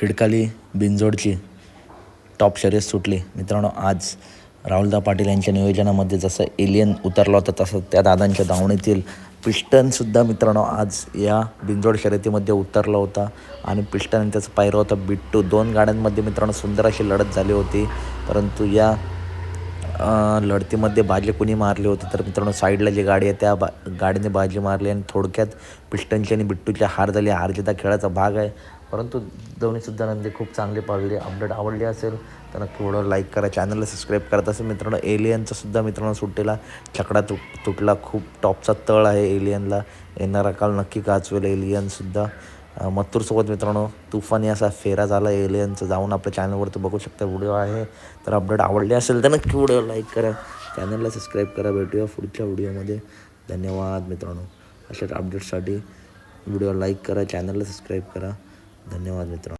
खिडकाली बिंजोडची top शर्यत सुटली. मित्रांनो आज राहुलदा पाटील यांच्या नियोजनामध्ये जसं एलियन उतरला होता तसं त्या दादांच्या धावणीतील पिस्टनसुद्धा मित्रांनो आज या बिंजोड शर्यतीमध्ये उतरला होता. आणि पिस्टन आणि त्याचं पायरं होतं बिट्टू. दोन गाड्यांमध्ये मित्रांनो सुंदर अशी लढत झाली होती. परंतु या लढतीमध्ये बाजले कुणी मारली होती? तर मित्रांनो साईडला जी गाडी आहे त्या बा गाडीने बाजी मारली आणि थोडक्यात पिस्टनची आणि बिट्टूची हार झाली. हार जिता खेळाचा भाग आहे. परंतु दोन्हीसुद्धा नंदी खूप चांगली पाळली अपडेट आवडली असेल तर नक्की व्हिडिओ लाईक करा चॅनलला सबस्क्राईब करत असेल मित्रांनो एलियनचासुद्धा मित्रांनो सुट्टीला छकडा तुट तुटला. खूप टॉपचा तळ आहे एलियनला. येणारा काल नक्की गाजवेल एलियनसुद्धा मत्तूरसोबत मथुरसोबत मित्रांनो तुफानी असा फेरा झाला. एलियनचं जाऊन आपल्या चॅनलवरती बघू शकता. व्हिडिओ आहे. तर अपडेट आवडले असेल तर नक्की व्हिडिओ लाईक करा. चॅनलला सबस्क्राईब करा. भेटूया पुढच्या व्हिडिओमध्ये. धन्यवाद मित्रांनो. अशाच अपडेट्ससाठी व्हिडिओ लाईक करा. चॅनलला सबस्क्राईब करा. धन्यवाद मित्रांनो.